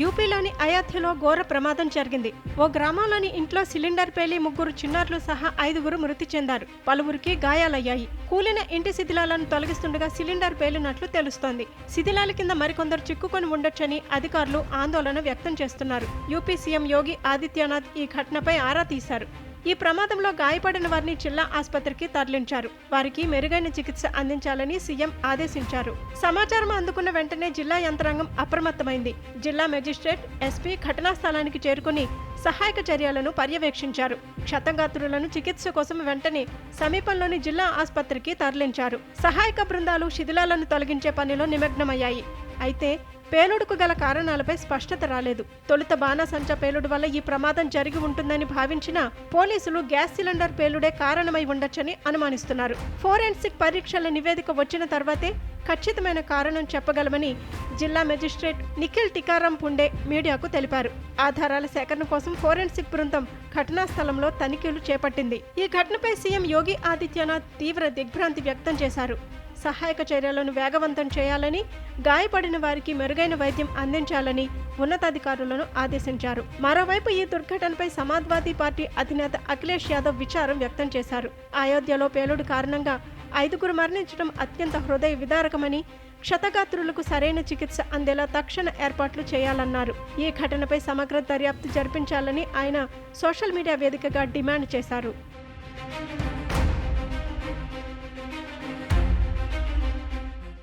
యూపీలోని అయోధ్యలో ఘోర ప్రమాదం జరిగింది. ఓ గ్రామంలోని ఇంట్లో సిలిండర్ పేలి ముగ్గురు చిన్నారులు సహా ఐదుగురు మృతి చెందారు. పలువురికి గాయాలయ్యాయి. కూలిన ఇంటి శిథిలాలను తొలగిస్తుండగా సిలిండర్ పేలినట్లు తెలుస్తోంది. శిథిలాల కింద మరికొందరు చిక్కుకొని ఉండొచ్చని అధికారులు ఆందోళన వ్యక్తం చేస్తున్నారు. యూపీ సీఎం యోగి ఆదిత్యనాథ్ ఈ ఘటనపై ఆరా తీశారు. ఈ ప్రమాదంలో గాయపడిన వారిని జిల్లా ఆసుపత్రికి తరలించారు. వారికి మెరుగైన చికిత్స అందించాలని సీఎం ఆదేశించారు. సమాచారం అందుకున్న వెంటనే జిల్లా యంత్రాంగం అప్రమత్తమైంది. జిల్లా మెజిస్ట్రేట్ ఎస్పీ ఘటనా స్థలానికి చేరుకుని సహాయక చర్యలను పర్యవేక్షించారు. క్షతగాత్రులను చికిత్స కోసం వెంటనే సమీపంలోని జిల్లా ఆసుపత్రికి తరలించారు. సహాయక బృందాలు శిథిలాలను తొలగించే పనిలో నిమగ్నమయ్యాయి. అయితే పేలుడుకు గల కారణాలపై స్పష్టత రాలేదు. తొలుత బాణాసంచా పేలుడు వల్ల ఈ ప్రమాదం జరిగి ఉంటుందని భావించిన పోలీసులు గ్యాస్ సిలిండర్ పేలుడే కారణమై ఉండొచ్చని అనుమానిస్తున్నారు. ఫోరెన్సిక్ పరీక్షల నివేదిక వచ్చిన తర్వాతే ఖచ్చితమైన కారణం చెప్పగలమని జిల్లా మెజిస్ట్రేట్ నిఖిల్ టికారం పుండే మీడియాకు తెలిపారు. ఆధారాల సేకరణ కోసం ఫోరెన్సిక్ బృందం ఘటనా స్థలంలో తనిఖీలు చేపట్టింది. ఈ ఘటనపై సీఎం యోగి ఆదిత్యనాథ్ తీవ్ర దిగ్భ్రాంతి వ్యక్తం చేశారు. సహాయక చర్యలను వేగవంతం చేయాలని గాయపడిన వారికి మెరుగైన వైద్యం అందించాలని ఉన్నతాధికారులను ఆదేశించారు. మరోవైపు ఈ దుర్ఘటనపై సమాజ్వాదీ పార్టీ అధినేత అఖిలేష్ యాదవ్ విచారం వ్యక్తం చేశారు. అయోధ్యలో పేలుడు కారణంగా ఐదుగురు మరణించడం అత్యంత హృదయ విదారకమని క్షతగాత్రులకు సరైన చికిత్స అందేలా తక్షణ ఏర్పాట్లు చేయాలన్నారు. ఈ ఘటనపై సమగ్ర దర్యాప్తు జరిపించాలని ఆయన సోషల్ మీడియా వేదికగా డిమాండ్ చేశారు.